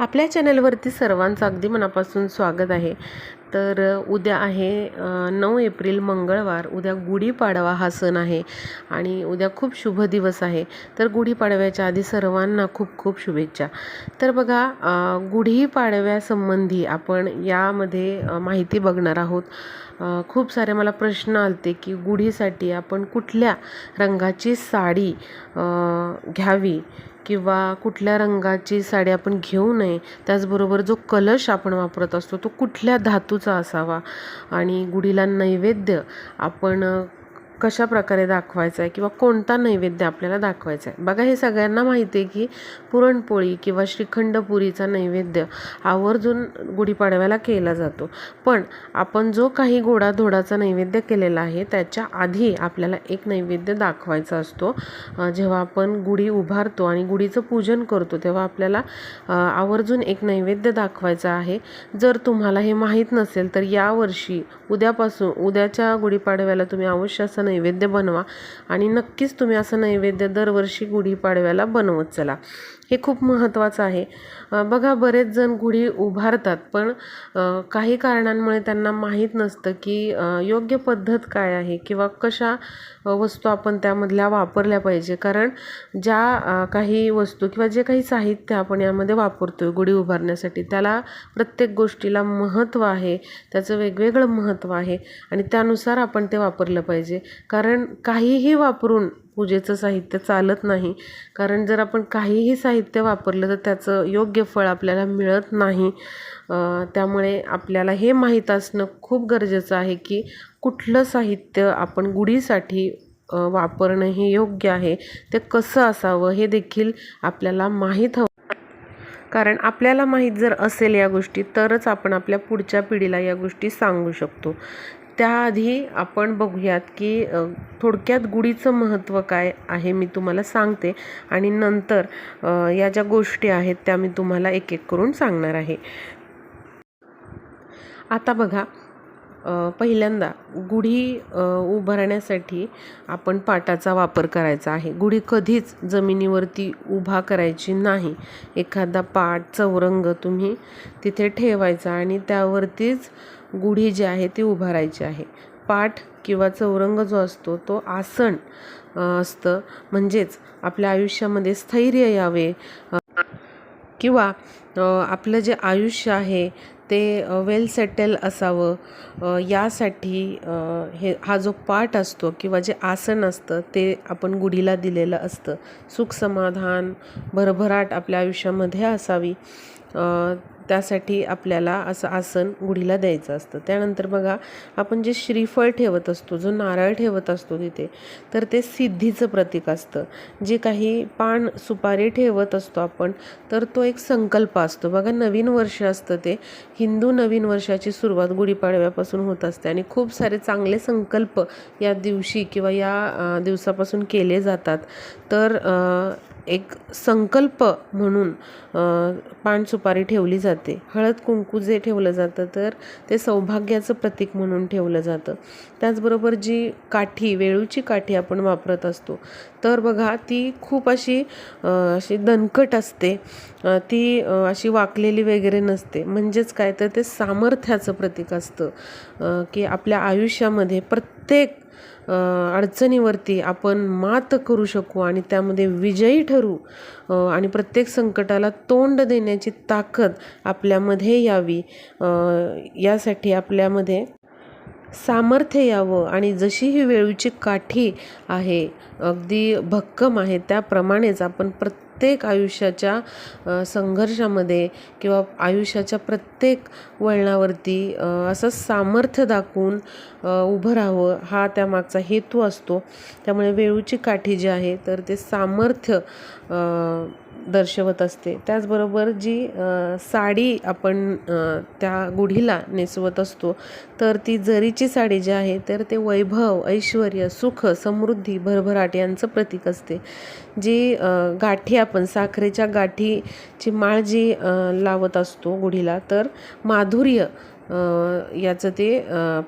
आपल्या चॅनलवरती सर्वांचं अगदी मनापासून स्वागत आहे. तर उद्या आहे नऊ एप्रिल मंगळवार. उद्या गुढीपाडवा हा सण आहे आणि उद्या खूप शुभ दिवस आहे. तर गुढीपाडव्याच्या आधी सर्वांना खूप खूप शुभेच्छा. तर बघा गुढीपाडव्यासंबंधी आपण यामध्ये माहिती बघणार आहोत. खूप सारे मला प्रश्न आलते की गुढीसाठी आपण कुठल्या रंगाची साडी घ्यावी किंवा कुठल्या रंगाची साडी आपण घेऊ नये? त्याचबरोबर जो कलश आपण वापरत असतो तो कुठल्या धातूचा असावा? आणि गुढीला नैवेद्य आपण कशा प्रकारे दाखवायचा आहे किंवा कोणता नैवेद्य आपल्याला दाखवायचा आहे बघा हे सगळ्यांना माहिती आहे की पुरणपोळी किंवा श्रीखंड पुरीचा नैवेद्य आवर्जून गुढीपाडव्याला केला जातो. पण आपण जो काही गोडाधोडाचा नैवेद्य केलेला आहे त्याच्या आधी आपल्याला एक नैवेद्य दाखवायचा असतो. जेव्हा आपण गुढी उभारतो आणि गुढीचं पूजन करतो तेव्हा आपल्याला आवर्जून एक नैवेद्य दाखवायचा आहे. जर तुम्हाला हे माहीत नसेल तर यावर्षी उद्यापासून उद्याच्या गुढीपाडव्याला तुम्ही अवश्य असं नैवेद्य बनवा. आणि नक्कीच तुम्ही असं नैवेद्य दरवर्षी गुढीपाडव्याला बनवत चला. हे खूप महत्त्वाचं आहे. बघा बरेच जण गुढी उभारतात पण काही कारणांमुळे त्यांना माहीत नसतं की योग्य पद्धत काय आहे किंवा कशा वस्तू आपण त्यामधल्या वापरल्या पाहिजे. कारण ज्या काही वस्तू किंवा जे काही साहित्य आपण यामध्ये वापरतो आहे गुढी उभारण्यासाठी त्याला प्रत्येक गोष्टीला महत्त्व आहे त्याचं वेगवेगळं महत्त्व आहे आणि त्यानुसार आपण ते वापरलं पाहिजे. कारण काहीही वापरून पूजेचं साहित्य चालत नाही. कारण जर आपण काहीही साहित्य वापरलं तर त्याचं योग्य फळ आपल्याला मिळत नाही. त्यामुळे आपल्याला हे माहीत असणं खूप गरजेचं आहे की कुठलं साहित्य आपण गुढीसाठी वापरणं हे योग्य आहे ते कसं असावं हे देखील आपल्याला माहीत हवं. कारण आपल्याला माहीत जर असेल या गोष्टी तरच आपण आपल्या पुढच्या पिढीला या गोष्टी सांगू शकतो. त्याआधी आपण बघूयात की थोडक्यात गुढीचं महत्त्व काय आहे मी तुम्हाला सांगते आणि नंतर या ज्या गोष्टी आहेत त्या मी तुम्हाला एक एक करून सांगणार आहे. आता बघा पहिल्यांदा गुढी उभारण्यासाठी आपण पाटाचा वापर करायचा आहे. गुढी कधीच जमिनीवरती उभा करायची नाही. एखादा पाट चौरंग तुम्ही तिथे ठेवायचा आणि त्यावरतीच गुढी जी आहे ती उभारायची आहे. पाठ किंवा चौरंग जो असतो तो आसन असतं. म्हणजेच आपल्या आयुष्यामध्ये स्थैर्य यावे. किंवा आपलं जे आयुष्य आहे ते वेल सेटल असावं. यासाठी हे हा जो पाठ असतो किंवा जे आसन असतं ते आपण गुढीला दिलेलं असतं. सुख समाधान भरभराट आपल्या आयुष्यामध्ये असावी. त्यासाठी आपल्याला असं आसन गुढीला द्यायचं असतं. त्यानंतर बघा आपण जे श्रीफळ ठेवत असतो जो नारळ ठेवत असतो तिथे तर ते सिद्धीचं प्रतीक असतं. जे काही पान सुपारी ठेवत असतो आपण तर तो एक संकल्प असतो. बघा नवीन वर्ष असतं ते. हिंदू नवीन वर्षाची सुरुवात गुढीपाडव्यापासून होत असते आणि खूप सारे चांगले संकल्प या दिवशी किंवा या दिवसापासून केले जातात. तर एक संकल्प म्हणून पान सुपारी ठेवली जाते. हळद कुंकू जे ठेवलं जातं तर ते सौभाग्याचं प्रतीक म्हणून ठेवलं जातं. त्याचबरोबर जी काठी वेळूची काठी आपण वापरत असतो तर बघा ती खूप अशी अशी दणकट असते. ती अशी वाकलेली वगैरे नसते. म्हणजेच काय तर ते सामर्थ्याचं प्रतीक असतं. की आपल्या आयुष्यामध्ये प्रत्येक अडचणीवरती आपण मात करू शकू आणि त्यामध्ये विजयी ठरू. आणि प्रत्येक संकटाला तोंड देण्याची ताकद आपल्यामध्ये यावी. यासाठी आपल्यामध्ये सामर्थ्य यावं आणि जशी ही वेळूची काठी आहे अगदी भक्कम आहे त्याप्रमाणेच आपण प्रत्येक प्रत्येक आयुष्याच्या संघर्षामध्ये किंवा आयुष्याच्या प्रत्येक वळणावरती असं सामर्थ्य दाखवून उभं राहावं हा त्यामागचा हेतू असतो. त्यामुळे वेळूची काठी जी आहे तर ते सामर्थ्य दर्शवत असते. त्याचबरोबर जी साडी आपण त्या गुढीला नेसवत असतो तर ती जरीची साडी जी आहे तर ते वैभव ऐश्वर सुख समृद्धी भरभराट यांचं प्रतीक असते. जी गाठी आपण साखरेच्या गाठीची माळ जी लावत असतो गुढीला तर माधुर्य याचं ते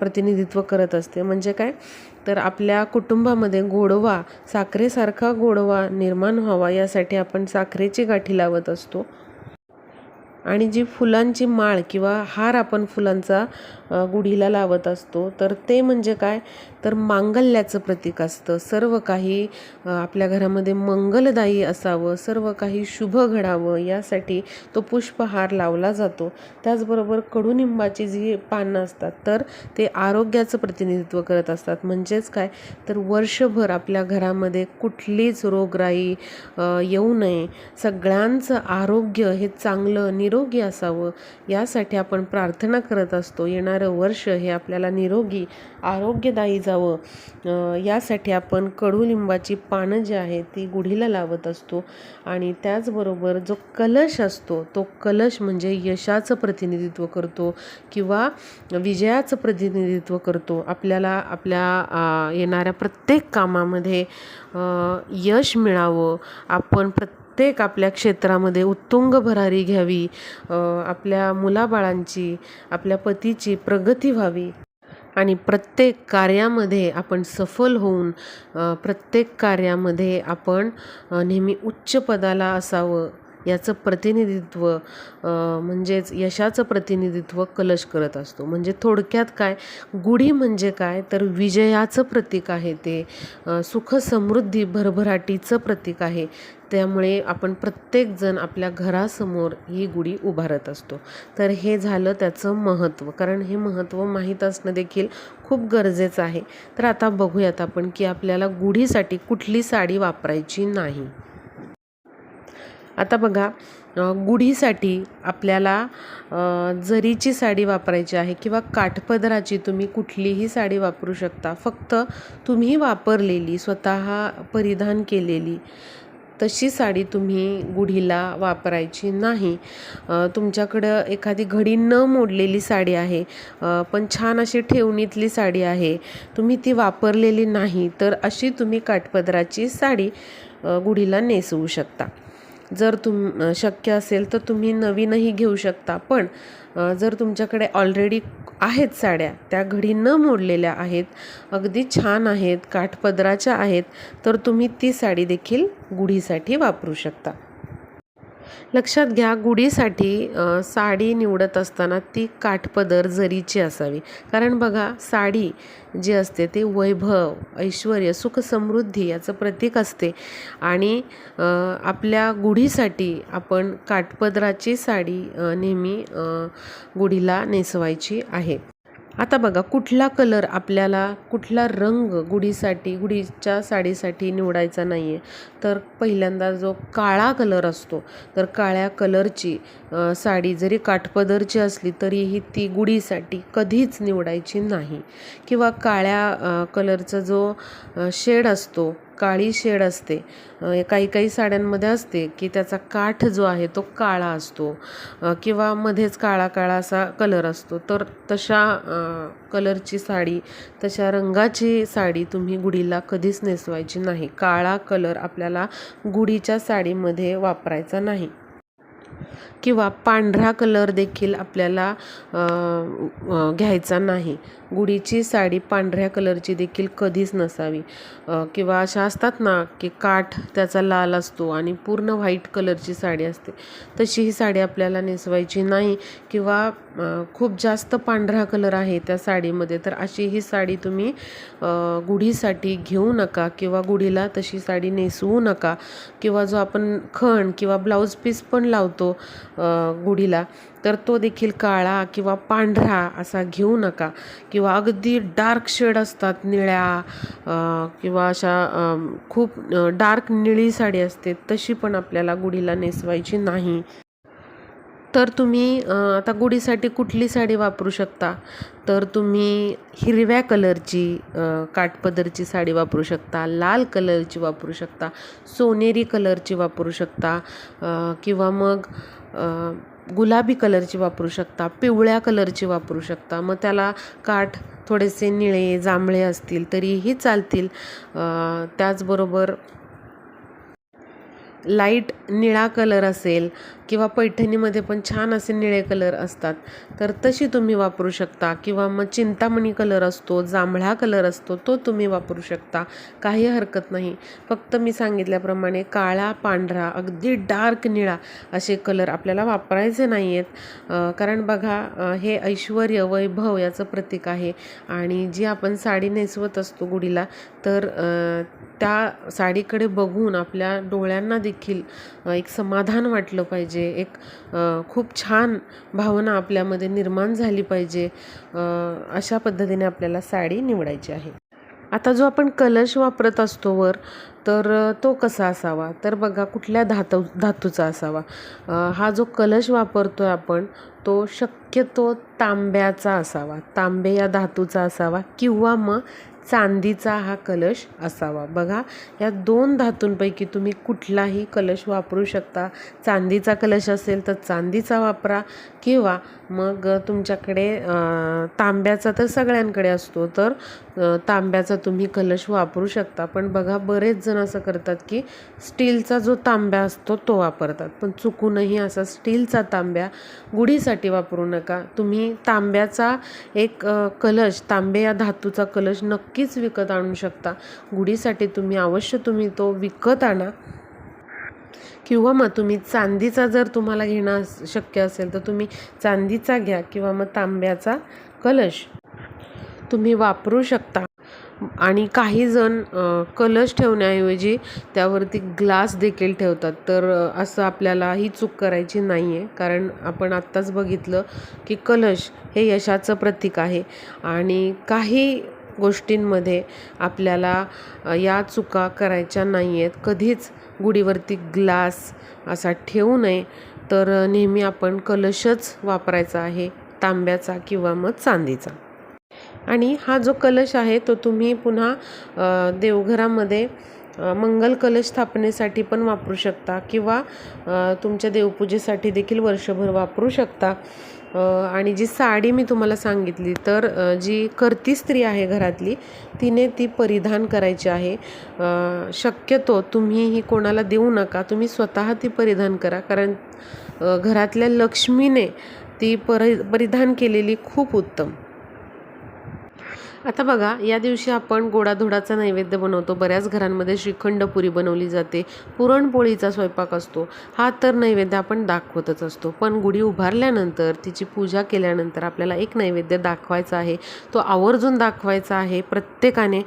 प्रतिनिधित्व करत असते. म्हणजे काय? तर आपल्या कुटुंबामध्ये गोडवा साखरेसारखा गोडवा निर्माण व्हावा यासाठी आपण साखरेची गाठी लावत असतो. आणि जी फुलांची माळ किंवा हार आपण फुलांचा गुढीला लावत असतो. तर ते म्हणजे काय? तर मांगल्याचं प्रतीक असतं. सर्व काही आपल्या घरामध्ये मंगलदायी असावं सर्व काही शुभ घडावं यासाठी तो पुष्पहार लावला जातो. त्याचबरोबर कडुनिंबाची जी पानं असतात तर ते आरोग्याचं प्रतिनिधित्व करत असतात. म्हणजेच काय? तर वर्षभर आपल्या घरामध्ये कुठलीच रोगराई येऊ नये. सगळ्यांचं आरोग्य हे चांगलं निरोगी असावं. यासाठी आपण प्रार्थना करत असतो. येणारं वर्ष हे आपल्याला निरोगी आरोग्यदायी जावं. यासाठी आपण कडुलिंबाची पानं जी आहेत ती गुढीला लावत असतो. आणि त्याचबरोबर जो कलश असतो तो कलश म्हणजे यशाचं प्रतिनिधित्व करतो किंवा विजयाचं प्रतिनिधित्व करतो. आपल्याला आपल्या येणाऱ्या प्रत्येक कामामध्ये यश मिळावं. आपण प्रत्येक आपल्या क्षेत्रामध्ये उत्तुंग भरारी घ्यावी. आपल्या मुलाबाळांची आपल्या पतीची प्रगती व्हावी. आणि प्रत्येक कार्यामध्ये आपण सफल होऊन प्रत्येक कार्यामध्ये आपण नेहमी उच्च पदाला असावं याचं प्रतिनिधित्व म्हणजेच यशाचं प्रतिनिधित्व कलश करत असतो. म्हणजे थोडक्यात काय? गुढी म्हणजे काय? तर विजयाचं प्रतीक आहे ते सुख समृद्धी भरभराटीचं प्रतीक आहे. त्यामुळे आपण प्रत्येकजण आपल्या घरासमोर ही गुढी उभारत असतो. तर हे झालं त्याचं महत्त्व. कारण हे महत्त्व माहीत असणं देखील खूप गरजेचं आहे. तर आता बघूयात आपण की आपल्याला गुढीसाठी कुठली साडी वापरायची नाही. आता बघा गुढीसाठी आपल्याला जरीची साडी वापरायची आहे किंवा काठपदराची तुम्ही कुठलीही साडी वापरू शकता. फक्त तुम्ही वापरलेली स्वतः परिधान केलेली तशी साडी तुम्ही गुढीला वापरायची नाही. तुमच्याकडं एखादी घडी न मोडलेली साडी आहे पण छान अशी ठेवणीतली साडी आहे तुम्ही ती वापरलेली नाही तर अशी तुम्ही काठपदराची साडी गुढीला नेसवू शकता. जर तुम शक्य असेल तर तुम्ही नवीनही घेऊ शकता. पण जर तुमच्याकडे ऑलरेडी आहेत साड्या त्या घडी न मोडलेल्या आहेत अगदी छान आहेत काठपदराच्या आहेत तर तुम्ही ती साडी देखील गुढीसाठी वापरू शकता. लक्षात घ्या गुढीसाठी साडी निवडत असताना ती काठपदर जरीची असावी. कारण बघा साडी जी असते ती वैभव ऐश्वर सुख समृद्धी याचं प्रतीक असते. आणि आपल्या गुढीसाठी आपण काठपदराची साडी नेहमी गुढीला नेसवायची आहे. आता बघा कुठला कलर आपल्याला कुठला रंग गुढीसाठी गुढीच्या साडीसाठी निवडायचा नाही आहे तर पहिल्यांदा जो काळा कलर असतो तर काळ्या कलरची साडी जरी काठपदरची असली तरीही ती गुढीसाठी कधीच निवडायची नाही. किंवा काळ्या कलरचा जो शेड असतो काळी शेड असते. काही काही साड्यांमध्ये असते की त्याचा काठ जो आहे तो काळा असतो. किंवा मध्येच काळा काळा असा कलर असतो. तर तशा कलरची साडी तशा रंगाची साडी तुम्ही गुढीला कधीच नेसवायची नाही. काळा कलर आपल्याला गुढीच्या साडीमध्ये वापरायचा नाही. किंवा पांढरा कलर देखील आपल्याला घ्यायचा नाही. गुढीची साडी पांढऱ्या कलरची देखील कधीच नसावी. किंवा अशा असतात ना की काठ त्याचा लाल असतो आणि पूर्ण व्हाईट कलरची साडी असते तशी ही साडी आपल्याला नेसवायची नाही. किंवा खूप जास्त पांढरा कलर आहे त्या साडीमध्ये तर अशी ही साडी तुम्ही गुढीसाठी घेऊ नका किंवा गुढीला तशी साडी नेसवू नका. किंवा जो आपण खण किंवा ब्लाऊज पीस पण लावतो गुढीला तर तो देखील काळा किंवा पांढरा असा घेऊ नका. किंवा अगदी डार्क शेड असतात निळ्या किंवा अशा खूप डार्क निळी साडी असते तशी पण आपल्याला गुढीला नेसवायची नाही. तर तुम्ही आता गुढीसाठी कुठली साडी वापरू शकता? तर तुम्ही हिरव्या कलरची काठपदरची साडी वापरू शकता लाल कलरची वापरू शकता सोनेरी कलरची वापरू शकता किंवा मग गुलाबी कलरची वापरू शकता पिवळ्या कलरची वापरू शकता. मग त्याला काठ थोडेसे निळे जांभळे असतील तरीही चालतील. त्याचबरोबर लाइट निळा कलर असेल किंवा पैठणीमध्ये पण छान असे निळे कलर असतात. तर तशी तुम्ही वापरू शकता. किंवा मग चिंतामणी कलर असतो जांभळा कलर असतो तो तुम्ही वापरू शकता. काही हरकत नाही. फक्त मी सांगितल्याप्रमाणे काळा पांढरा अगदी डार्क निळा असे कलर आपल्याला वापरायचे नाही आहेत कारण बघा हे ऐश्वर वैभव याचं प्रतीक आहे. आणि जी आपण साडी नेसवत असतो गुढीला तर त्या साडीकडे बघून आपल्या डोळ्यांना देखील एक समाधान वाटलं पाहिजे. एक खूप छान भावना आपल्यामध्ये निर्माण झाली पाहिजे. अशा पद्धतीने आपल्याला साडी निवडायची आहे. आता जो आपण कलश वापरत असतो वर तर तो कसा असावा? तर बघा कुठल्या धातू धातूचा असावा? हा जो कलश वापरतो आहे आपण तो शक्यतो तांब्याचा असावा. तांबे या धातूचा असावा किंवा मग चांदीचा हा कलश असावा. बघा या दोन धातूंपैकी तुम्ही कुठलाही कलश वापरू शकता. चांदीचा कलश असेल तर चांदीचा वापरा किंवा मग तुमच्याकडे तांब्याचा तर सगळ्यांकडे असतो तर तांब्याचा तुम्ही कलश वापरू शकता. पण बघा बरेच जण असं करतात की स्टीलचा जो तांब्या असतो तो वापरतात. पण चुकूनही असा स्टीलचा तांब्या गुढीसाठी वापरू नका. तुम्ही तांब्याचा एक कलश तांबे या धातूचा कलश नक्की नक्कीच विकत आणू शकता. गुढीसाठी तुम्ही अवश्य तुम्ही तो विकत आणा. किंवा मग तुम्ही चांदीचा जर तुम्हाला घेणं शक्य असेल तर तुम्ही चांदीचा घ्या किंवा मग तांब्याचा कलश. तुम्ही वापरू शकता. आणि काही जण कलश ठेवण्याऐवजी त्यावरती ग्लास देखील ठेवतात. तर असं आपल्याला ही चूक करायची नाही आहे कारण आपण आत्ताच बघितलं की कलश हे यशाचं प्रतीक आहे. आणि काही गोष्टींमध्ये आपल्याला या चुका करायच्या नाही आहेत कधीच गुढीवरती ग्लास असा ठेवू नये. तर नेहमी आपण कलशच वापरायचा आहे तांब्याचा किंवा मग चांदीचा. आणि हा जो कलश आहे तो तुम्ही पुन्हा देवघरामध्ये मंगल कलश स्थापनेसाठी पण वापरू शकता किंवा तुमच्या देवपूजेसाठी देखील वर्षभर वापरू शकता. आणि जी साडी मी तुम्हाला सांगितली तर जी करती स्त्री आहे घरातली तिने ती परिधान करायची आहे. शक्यतो तुम्ही ही कोणाला देऊ नका तुम्ही स्वतः ती परिधान करा. कारण घरातल्या लक्ष्मीने ती परि परिधान केलेली खूप उत्तम. आता बघा या दिवशी आपण गोडाधोडाचा नैवेद्य बनवतो. बऱ्याच घरांमध्ये श्रीखंड पुरी बनवली जाते. पुरणपोळीचा स्वयंपाक असतो. हा तर नैवेद्य आपण दाखवतच असतो. पण गुढी उभारल्यानंतर तिची पूजा केल्यानंतर आपल्याला एक नैवेद्य दाखवायचा आहे. तो आवर्जून दाखवायचा आहे प्रत्येकाने.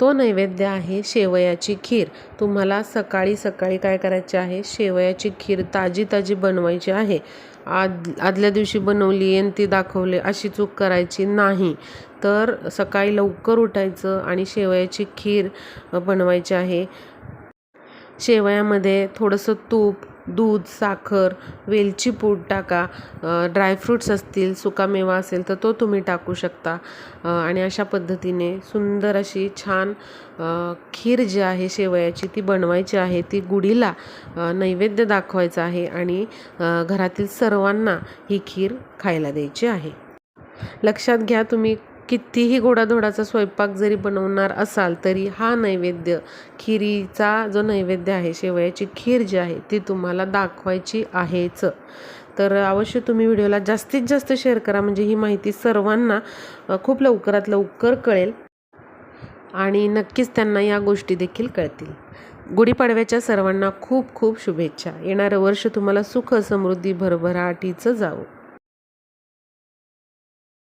तो नैवेद्य आहे शेवयाची खीर. तुम्हाला सकाळी सकाळी काय करायचे आहे? शेवयाची खीर ताजी ताजी बनवायची आहे. आद आदल्या दिवशी बनवली आणि ती दाखवली अशी चूक करायची नाही. तर सकाळी लवकर उठायचं आणि शेवयाची खीर बनवायची आहे. शेवयामध्ये थोडंसं तूप दूध साखर वेलची पूड टाका. ड्रायफ्रूट्स असतील सुकामेवा असेल तर तो तुम्ही टाकू शकता. आणि अशा पद्धतीने सुंदर अशी छान खीर जी आहे शेवयाची ती बनवायची आहे. ती गुढीला नैवेद्य दाखवायचं आहे आणि घरातील सर्वांना ही खीर खायला द्यायची आहे. लक्षात घ्या तुम्ही कितीही गोडाधोडाचा स्वयंपाक जरी बनवणार असाल तरी हा नैवेद्य खिरीचा जो नैवेद्य आहे शेवयाची खीर जी आहे ती तुम्हाला दाखवायची आहेच. तर अवश्य तुम्ही व्हिडिओला जास्तीत जास्त शेअर करा म्हणजे ही माहिती सर्वांना खूप लवकरात लवकर कळेल. आणि नक्कीच त्यांना या गोष्टी देखील कळतील. गुढीपाडव्याच्या सर्वांना खूप खूप शुभेच्छा. येणारं वर्ष तुम्हाला सुख समृद्धी भरभराटीचं जावं.